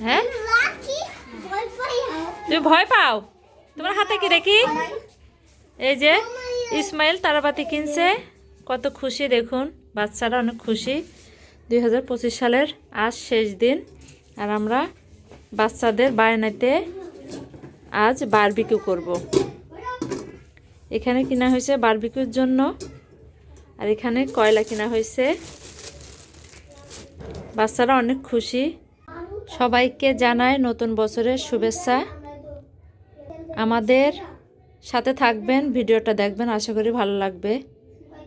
হ্যাঁ? তুমি ভয় পাও? তোমার হাতে কি দেখি? এই যে, ইসমাইল তারাবাতি কিনছে। কত খুশি, দেখুন। বাচ্চারা অনেক খুশি। দুই হাজার পঁচিশ সালের আজ শেষ দিন। আর আমরা বাচ্চাদের বায়নাতে আজ বারবিকিউ করব। এখানে কিনা হয়েছে বারবিকিউর জন্য। আর এখানে কয়লা কিনা হয়েছে। বাচ্চারা অনেক খুশি। সবাইকে জানায় নতুন বছরের শুভেচ্ছা। আমাদের সাথে থাকবেন, ভিডিওটা দেখবেন, আশা করি ভালো লাগবে।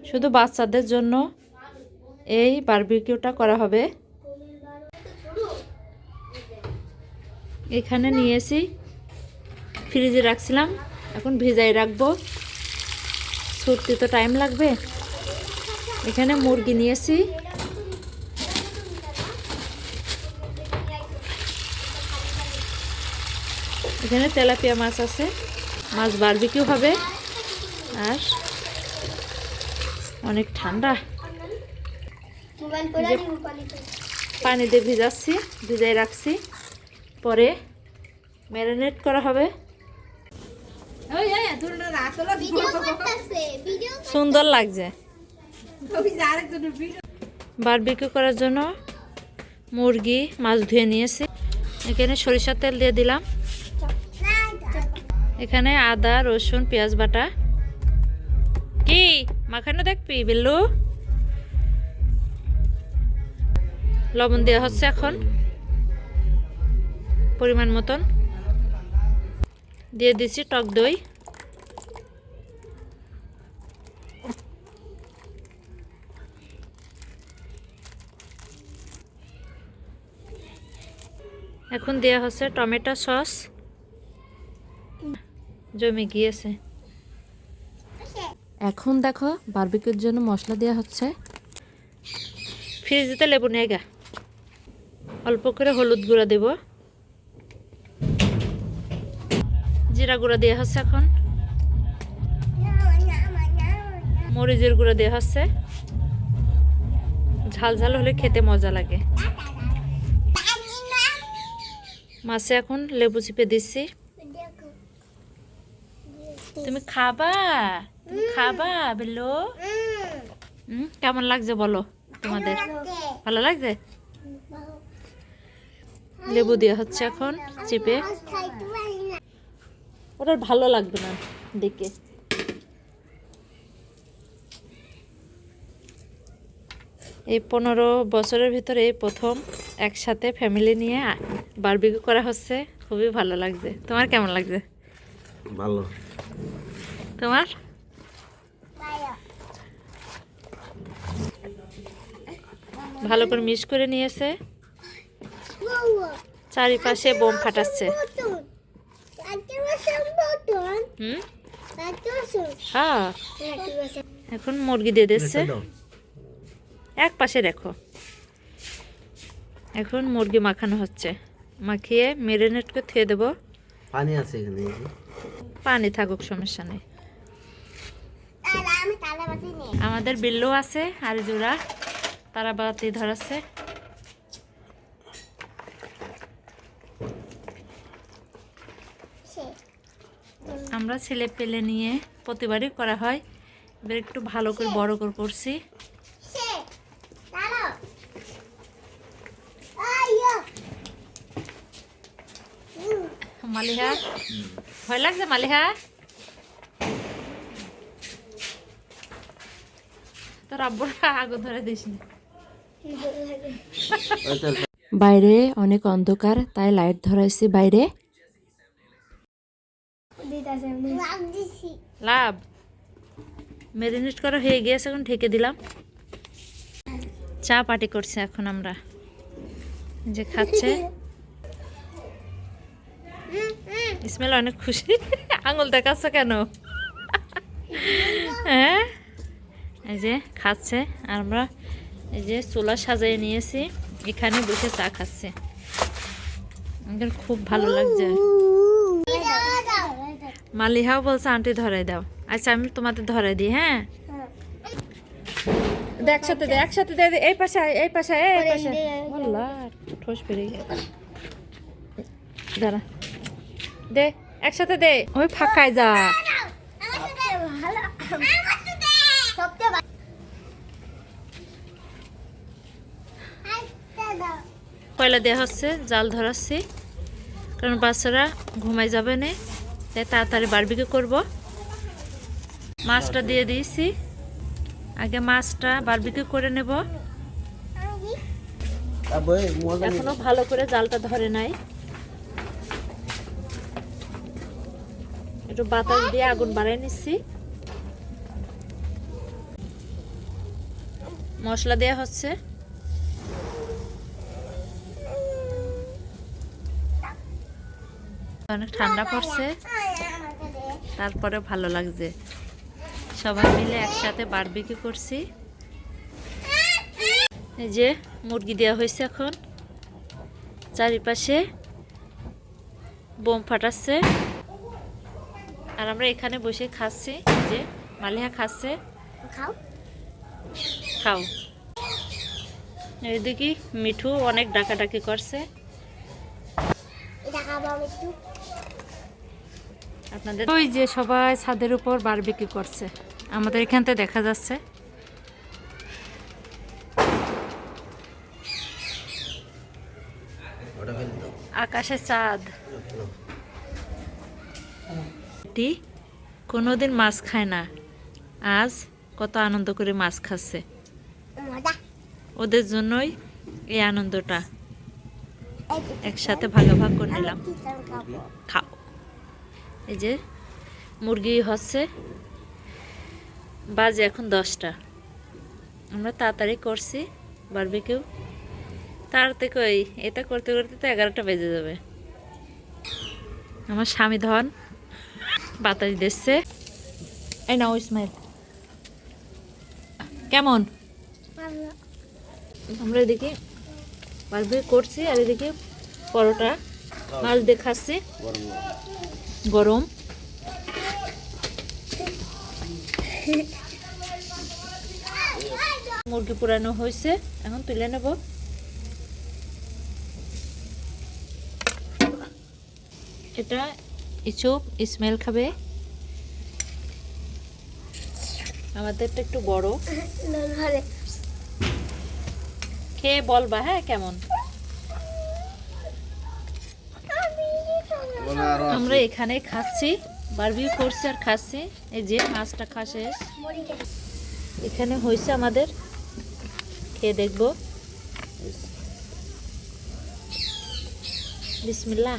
শুধু বাচ্চাদের জন্য এই বারবিকিউটা করা হবে। এখানে নিয়েছি, ফ্রিজে রাখছিলাম, এখন ভিজাই রাখব। ছুটতে তো টাইম লাগবে। এখানে মুরগি নিয়েছি। এখানে তেলাপিয়া মাছ আছে। মাছ বারবিকিউ হবে। আর অনেক ঠান্ডা। পানি দিয়ে ভিজাচ্ছি ভিজাই রাখছি। পরে ম্যারিনেট করা হবে। সুন্দর লাগছে। বারবিকিউ করার জন্য মুরগি মাছ ধুয়ে নিয়েছি। এখানে সরিষার তেল দিয়ে দিলাম। এখানে আদা, রসুন, পেঁয়াজ বাটা। কি? মাখানো দেখবি, বিল্লু? লবণ দেওয়া হচ্ছে এখন। পরিমাণ মতন। দিয়ে দিচ্ছি টক দই। এখন দেওয়া হচ্ছে টমেটো সস। জমে গিয়েছে। এখন দেখো বারবিকিউর জন্য মশলা দেওয়া হচ্ছে। ফ্রিজেতে লেবু নিয়ে গা। অল্প করে হলুদ গুঁড়া দেব। জিরা গুঁড়া দেওয়া হচ্ছে এখন। মরিচের গুঁড়া দেওয়া হচ্ছে। ঝাল ঝাল হলে খেতে মজা লাগে। মাছে এখন লেবু চিপে দিচ্ছি। তুমি খাবা? তুমি খাবা বেলো? হুম, কেমন লাগছে বলো তোমাদের? ভালো লাগছে। লেবু দেওয়া হচ্ছে এখন চেপে। ওটার ভালো লাগবে না দেখে। এই পনেরো বছরের ভিতরে এই প্রথম একসাথে ফ্যামিলি নিয়ে বারবিকিউ করা হচ্ছে। খুবই ভালো লাগছে। তোমার কেমন লাগছে? ভালো। তোমার? ভালো করে মিক্স করে নিয়েছে। চারিপাশে বোম ফাটাচ্ছে। হুম? হ্যাঁ। এখন মুরগি দিয়ে দিচ্ছে। এক পাশে রেখো এখন মুরগি মাখানো হচ্ছে। মাখিয়ে মেরিনেট করে থুয়ে দেবো। পানি আছে এখানে। পানি থাকুক সমস্যা নেই। আমাদের বিল্লু আছে, আর জোড়া তারা বাতি ধরাচ্ছে আমরা ছেলে পেলে নিয়ে প্রতিবারই করা হয়। এবার একটু ভালো করে, বড় করে করছি। মালিহা, ভয় লাগছে মালিহা? তোর আব্বুর আগুন ধরে দিস না। বাইরে অনেক অন্ধকার তাই লাইট ধরাইছি বাইরে। লাভ। মেরিনেট করা হয়ে গিয়েছে এখন ঢেকে দিলাম। চা পাটি করছে এখন আমরা। যে খাচ্ছে। স্মেল অনেক খুশি। আঙুল দেখাচ্ছ কেন? হ্যাঁ? এই যে খাচ্ছে আর আমরা এই যে চুলা সাজিয়ে নিয়েছি এখানে বসে চা খাচ্ছে। আমাদের খুব ভালো লাগছে। মালিহাও বলছে আন্টি ধরাই দাও। আচ্ছা আমি তোমাদের ধরাই দিই হ্যাঁ? একসাথে দে একসাথে দে এই পাশে এই পাশে এই পাশে। ঠোস গেছে দাঁড়া। দে একসাথে দে ওই ফাঁকায় যা। কয়লা দেওয়া হচ্ছে, জাল ধরাচ্ছি। কারণ বাচ্চারা ঘুমাই যাবে না, তাই তাড়াতাড়ি বারবিকে করব। মাছটা দিয়ে দিয়েছি। আগে মাছটা বারবিকে করে নেব। এখনও ভালো করে জালটা ধরে নাই। একটু বাতাস দিয়ে আগুন বাড়াই নিচ্ছি। মশলা দেওয়া হচ্ছে। অনেক ঠান্ডা পড়ছে তারপরে ভালো লাগছে সবাই মিলে একসাথে বারবিকি করছি এই যে মুরগি দেওয়া হয়েছে এখন চারিপাশে বোম ফাটাচ্ছে আর আমরা এখানে বসে খাচ্ছি যে মালিহা খাচ্ছে খাও এইদিকে মিঠু অনেক ডাকাডাকি করছে আপনাদের? ওই যে সবাই ছাদের উপর বারবিকি করছে। আমাদের এখান থেকে দেখা যাচ্ছে। আকাশে চাঁদ। এটি কোনোদিন মাছ খায় না। আজ কত আনন্দ করে মাছ খাচ্ছে। ওদের জন্যই এই আনন্দটা। একসাথে ভাগাভাগ করে নিলাম। খাও। এই যে মুরগি হচ্ছে। বাজে এখন দশটা। আমরা তাড়াতাড়ি করছি বারবিকিউ তার থেকে ওই এটা করতে করতে তো এগারোটা বেজে যাবে। আমার স্বামী ধন বাতাস দিচ্ছে। এই নাও ইসমাইল কেমন? আমরা এদিকে বারবিকিউ করছি আর এদিকে পরোটা মাছ দিয়ে খাচ্ছি। গরম। মুরগি পুরানো হয়েছে। এখন তুলে নেব। এটা ইচুপ স্মেল খাবে। আমাদেরটা একটু বড়। খেয়ে বলবা হ্যাঁ কেমন বলে আরও আছে। আমরা এখানে খাচ্ছি বারবিউ করছি আর খাচ্ছি। এই যে মাছটা খা শেষ। এখানে হয়েছে আমাদের খেয়ে দেখব। বিসমিল্লা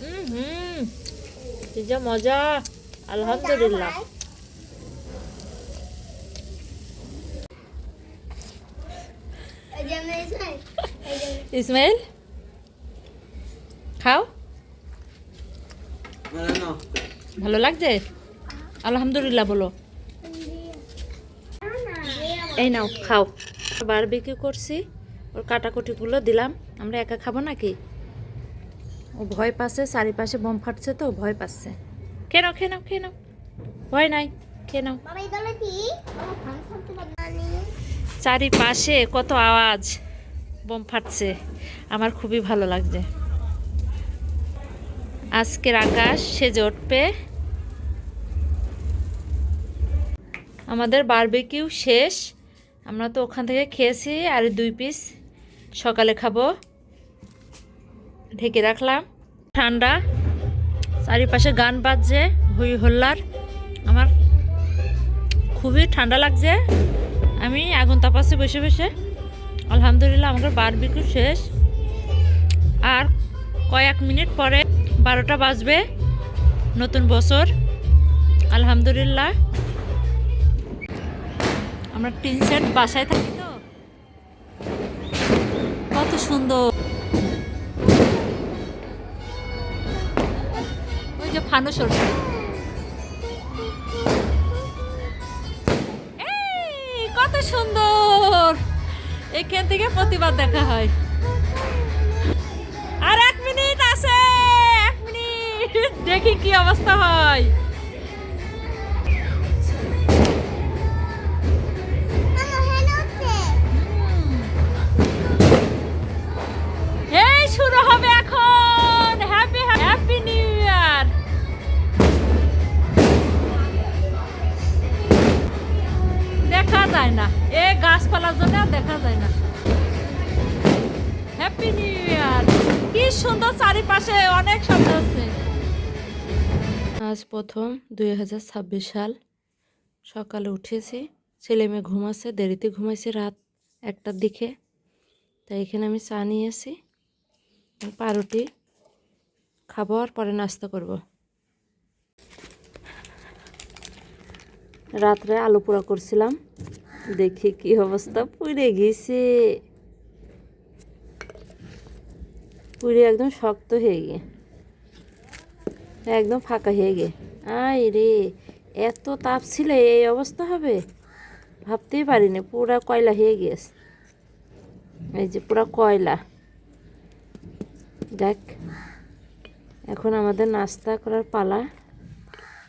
হুম হুম যা মজা। আলহামদুলিল্লাহ। ইসমাইল? খাও? ভালো লাগছে? আলহামদুলিল্লাহ বলো। এই নাও খাও। বারবিকিউ করছি ওর কাটাকুটিগুলো দিলাম। আমরা একা খাব নাকি? ও ভয় পাচ্ছে চারিপাশে বোম ফাটছে তো ভয় পাচ্ছে। খেয়ে নাও খেয়ে নাও খেয়ে নাও। ভয় নাই খেয়ে নাও। চারিপাশে কত আওয়াজ বোম ফাটছে। আমার খুবই ভালো লাগছে। আজকের আকাশ সেজে উঠবে। আমাদের বারবিকিউ শেষ। আমরা তো ওখান থেকে খেয়েছি, আর দুই পিস সকালে খাব। ঢেকে রাখলাম। ঠান্ডা। চারিপাশে গান বাজছে, হই হল্লার। আমার খুবই ঠান্ডা লাগছে। আমি আগুন তাপাচ্ছি বসে বসে। আলহামদুলিল্লাহ, আমাদের বারবিকিউ শেষ। আর কয়েক মিনিট পরে বারোটা বাজবে নতুন বছর। আলহামদুলিল্লাহ। আমরা টিন সেট বাসায় থাকি তো। কত সুন্দর। ওই যে ফানুস এই, কত সুন্দর। এখান থেকে প্রতিবাদ দেখা হয়। আর এক মিনিট আছে। দেখি কি অবস্থা হয়। শুরু হবে এখন। হ্যাপি হ্যাপি নিউ ইয়ার দেখা যায় না। এ গাছপালার জন্য দেখা যায় না। হ্যাপি নিউ ইয়ার কি সুন্দর চারিপাশে অনেক শব্দ আছে। আজ প্রথম দুই হাজার ছাব্বিশ সাল। সকালে উঠেছি, ছেলে মেয়ে ঘুমাচ্ছে, দেরিতে ঘুমাইছে রাত একটার দিকে। তাই এখানে আমি চা নিয়েছি পাউরুটি খাব আর পরে নাস্তা করব। রাত্রে আলু পোড়া করছিলাম, দেখি কি অবস্থা, পুড়ে গেছে। পুড়ে একদম শক্ত হয়ে গে একদম ফাঁকা হয়ে গে। আই রে এত তাপ ছিল এই অবস্থা হবে? ভাবতেই পারিনি পুরা কয়লা হয়ে গেছে। এই যে পুরা কয়লা। দেখ এখন আমাদের নাস্তা করার পালা।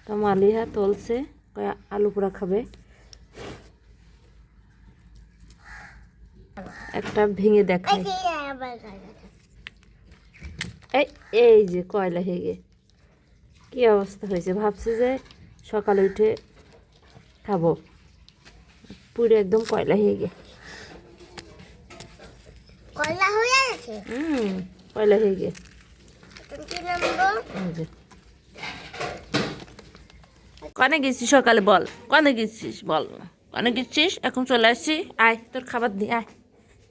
তো মালিহা তলছে কয় আলু পোড়া খাবে। একটা ভেঙে দেখাই। এই এই যে কয়লা হয়ে হেগে কি অবস্থা হয়েছে? ভাবছি যে সকালে উঠে খাব। পুরো একদম কয়লা হয়ে গেছে? হুম কয়লা হেগে তুমি কি নামবো? এই যে। কনে গেছিস সকালে বল? কনে গেছিস বল? কনে গেছিস? এখন চলে আসছি। আয় তোর খাবার দি আয়।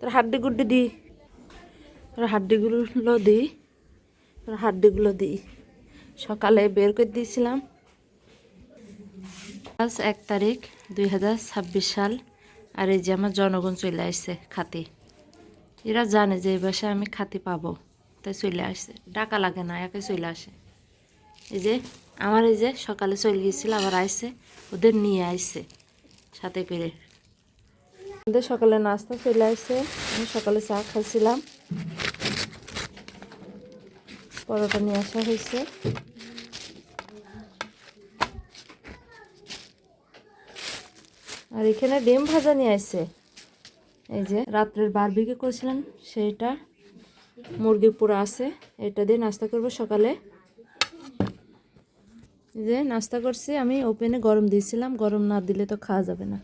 তোর হাড্ডি গুড্ডি দি। তোর হাড্ডিগুলো দি। তোর হাড্ডিগুলো দি। সকালে বের করে দিয়েছিলাম। আজ এক তারিখ দুই হাজার ছাব্বিশ সাল, আর এই যে আমার জনগণ চলে আসছে খাতে। এরা জানে যে এই বাসায় আমি খাতি পাবো, তাই চলে আসছে। ডাকা লাগে না একে চলে আসে। এই যে, আমার এই যে সকালে চলে গিয়েছিল, আবার আসছে ওদের নিয়ে আসছে সাথে করে। ওদের সকালে নাস্তা চলে আসছে আমি সকালে চা খাইছিলাম। পরোটা নিয়ে আসা হয়েছে। আর এখানে ডিম ভাজা নিয়ে আসছে। এই যে রাত্রের বারবিকে করেছিলাম, সেইটা মুরগি পুরো আছে, এটা দিয়ে নাস্তা করব সকালে। যে নাস্তা করছি, আমি ওপেনে গরম দিয়েছিলাম, গরম না দিলে তো খাওয়া যাবে না।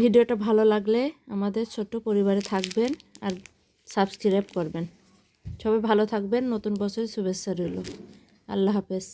ভিডিওটা ভালো লাগলে আমাদের ছোট্ট পরিবারে থাকবেন আর সাবস্ক্রাইব করবেন। সবাই ভালো থাকবেন। নতুন বছরের শুভেচ্ছা রইল। আল্লাহ হাফেজ।